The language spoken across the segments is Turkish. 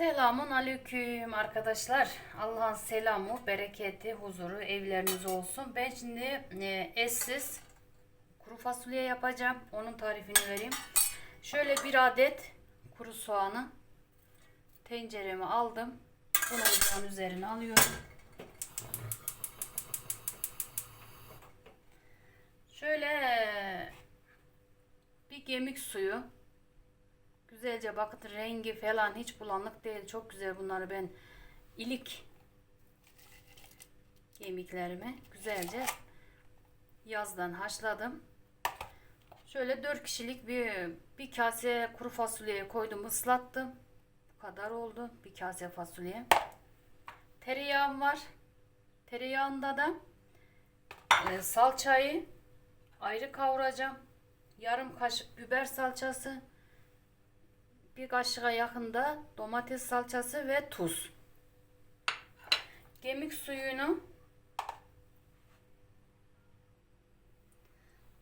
Selamun aleyküm arkadaşlar. Allah'ın selamı, bereketi, huzuru evleriniz olsun. Ben şimdi e, etsiz kuru fasulye yapacağım. Onun tarifini vereyim. Şöyle bir adet kuru soğanı tencereme aldım. Bunu ocağın üzerine alıyorum. Şöyle bir gemik suyu Güzelce bakın rengi falan hiç bulanık değil. Çok güzel bunları ben ilik kemiklerimi güzelce yazdan haşladım. Şöyle 4 kişilik bir bir kase kuru fasulyeye koydum, ıslattım. Bu kadar oldu. Bir kase fasulye. Tereyağım var. Tereyağında da e, salçayı ayrı kavuracağım. Yarım kaşık biber salçası, bir kaşığa yakında domates salçası ve tuz. Gemik suyunu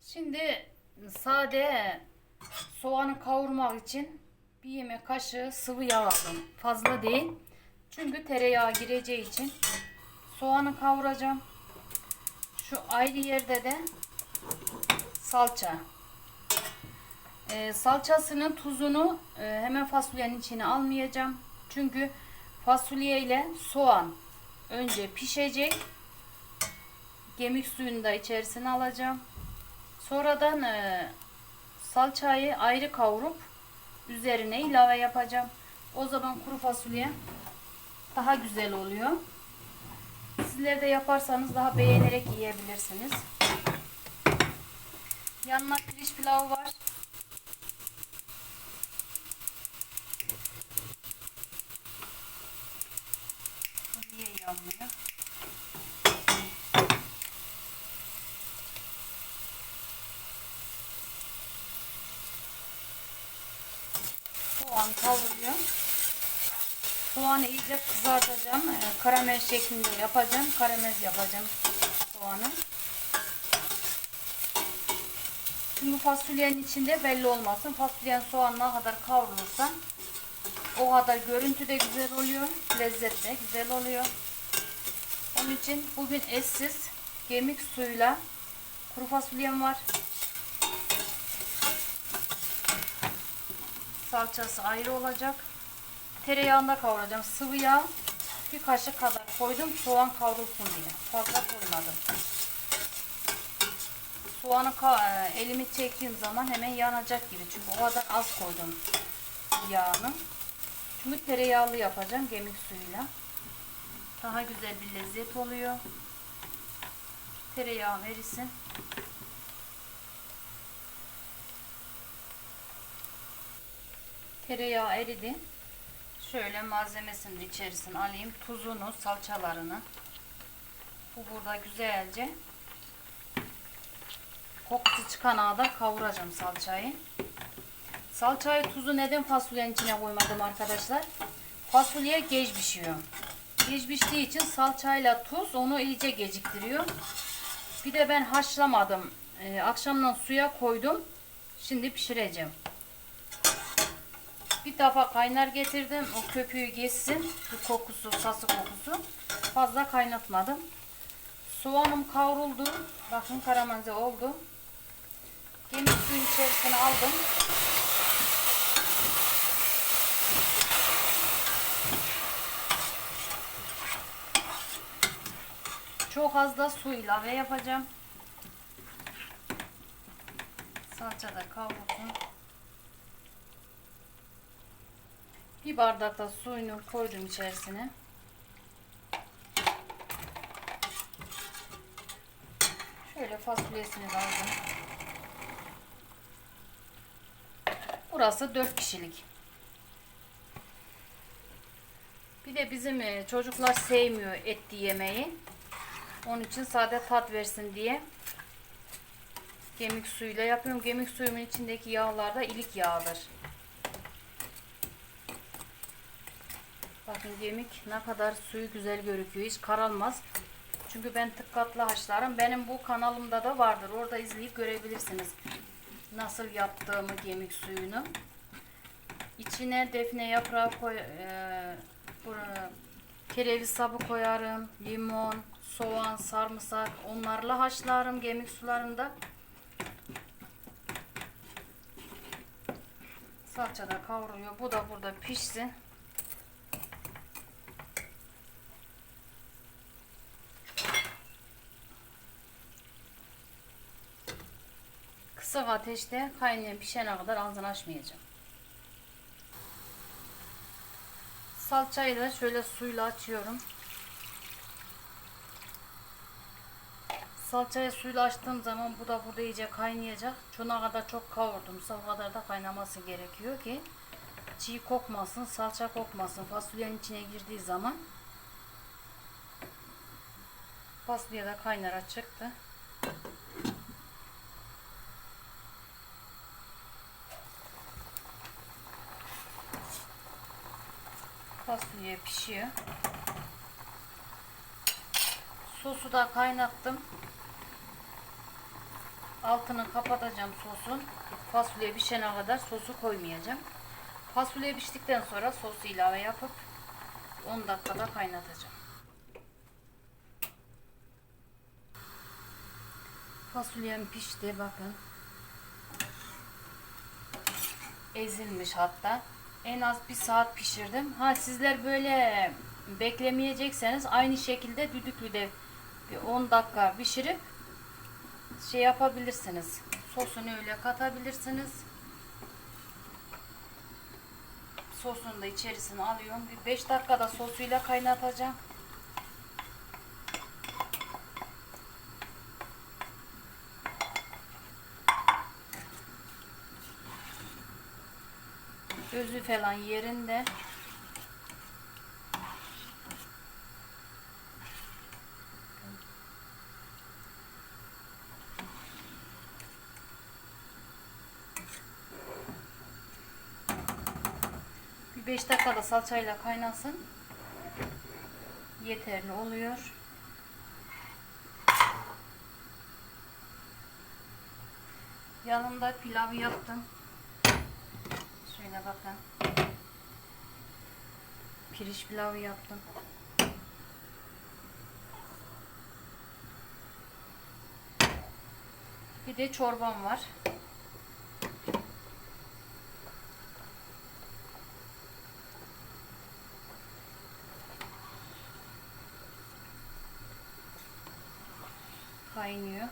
Şimdi sade soğanı kavurmak için bir yemek kaşığı sıvı yağ aldım. Fazla değil. Çünkü tereyağı gireceği için soğanı kavuracağım. Şu ayrı yerde de salça. Ee, salçasının tuzunu e, hemen fasulyenin içine almayacağım. Çünkü fasulye ile soğan önce pişecek. Gemik suyunu da içerisine alacağım. Sonradan e, salçayı ayrı kavurup üzerine ilave yapacağım. O zaman kuru fasulye daha güzel oluyor. Sizler de yaparsanız daha beğenerek yiyebilirsiniz. Yanına pirinç pilavı var. Yanmıyor? Soğan kavruluyor. Soğanı iyice kızartacağım. Ee, Karamel şeklinde yapacağım. Karamel yapacağım soğanı. Çünkü fasulyenin içinde belli olmasın. Fasulyenin soğan ne kadar kavrulursa o kadar görüntü de güzel oluyor. Lezzet de güzel oluyor. Onun için bugün etsiz gemik suyuyla kuru fasulyem var. Salçası ayrı olacak. Tereyağında kavuracağım. Sıvı yağ bir kaşık kadar koydum. Soğan kavrulsun diye. Fazla koymadım. Soğanı e, elimi çektiğim zaman hemen yanacak gibi. Çünkü o kadar az koydum yağını. Çünkü tereyağlı yapacağım gemik suyuyla. Daha güzel bir lezzet oluyor. Tereyağım erisin. Tereyağı eridi. Şöyle malzemesini de içerisine alayım. Tuzunu, salçalarını. Bu burada güzelce kokusu çıkana kadar kavuracağım salçayı. Salçayı tuzu neden fasulyenin içine koymadım arkadaşlar? Fasulye geç pişiyor. Geç piştiği için salçayla tuz onu iyice geciktiriyor. Bir de ben haşlamadım. Ee, akşamdan suya koydum. Şimdi pişireceğim. Bir defa kaynar getirdim. O köpüğü geçsin. Bu kokusu, sası kokusu. Fazla kaynatmadım. Soğanım kavruldu. Bakın karamanze oldu. Gemik suyun içerisine aldım. Çok az da su ilave yapacağım. Salça da. Bir bardak da suyunu koydum içerisine. Şöyle fasulyesini aldım. Burası 4 kişilik. Bir de bizim e, çocuklar sevmiyor etli yemeği. Onun için sade tat versin diye gemik suyuyla yapıyorum. Gemik suyumun içindeki yağlar da ilik yağıdır. Bakın gemik ne kadar suyu güzel görüküyor. Hiç karalmaz. Çünkü ben tıkkatlı haşlarım. Benim bu kanalımda da vardır. Orada izleyip görebilirsiniz. Nasıl yaptığımı gemik suyunu. İçine defne yaprağı koy, e, kereviz sabı koyarım, limon, soğan, sarımsak onlarla haşlarım gemik sularında. Salça da kavruluyor. Bu da burada pişsin. Kısık ateşte kaynayan pişene kadar ağzını açmayacağım. Salçayı da şöyle suyla açıyorum. Salçayı suyla açtığım zaman bu da burada iyice kaynayacak. Şuna kadar çok kavurdum. O kadar da kaynaması gerekiyor ki çiğ kokmasın, salça kokmasın. Fasulyenin içine girdiği zaman fasulye de kaynara çıktı. Fasulye pişiyor. Sosu da kaynattım. Altını kapatacağım sosun. Fasulye pişene kadar sosu koymayacağım. Fasulye piştikten sonra sosu ilave yapıp 10 dakikada kaynatacağım. Fasulyem pişti bakın. Ezilmiş hatta. En az bir saat pişirdim. Ha sizler böyle beklemeyecekseniz aynı şekilde düdüklüde bir 10 dakika pişirip şey yapabilirsiniz. Sosunu öyle katabilirsiniz. Sosunu da içerisine alıyorum. Bir 5 dakikada sosuyla kaynatacağım. Gözü falan yerinde. 5 dakikada salçayla kaynasın. Yeterli oluyor. Yanında pilav yaptım. Şöyle bakın. Pirinç pilavı yaptım. Bir de çorbam var. Kaynıyor.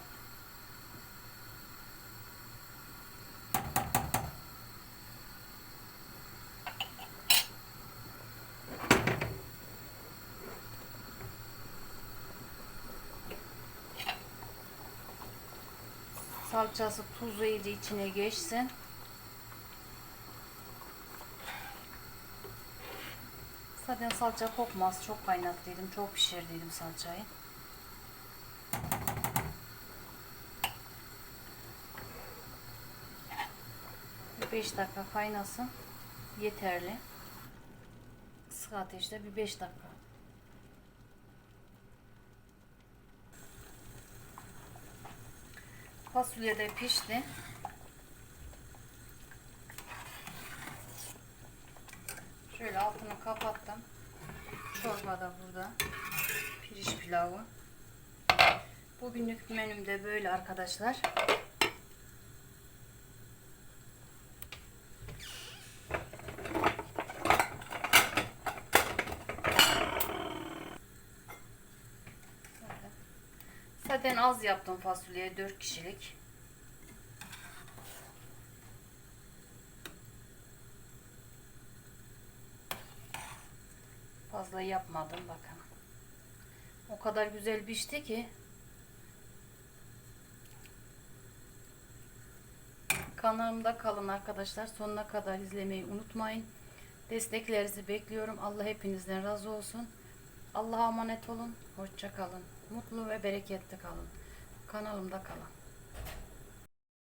Salçası, tuzu iyice içine geçsin. Zaten salça kokmaz. Çok kaynattıydım. Çok pişirdiydim salçayı. 5 dakika kaynasın. Yeterli. Kısık ateşte bir 5 dakika. Fasulye de pişti. Şöyle altını kapattım. Çorba da burada. Pirinç pilavı. Bugünlük menüm de böyle arkadaşlar. Zaten az yaptım fasulyeye 4 kişilik. Fazla yapmadım bakın. O kadar güzel pişti ki. Kanalımda kalın arkadaşlar. Sonuna kadar izlemeyi unutmayın. Desteklerinizi bekliyorum. Allah hepinizden razı olsun. Allah'a emanet olun. Hoşça kalın. Mutlu ve bereketli kalın. Kanalımda kalın.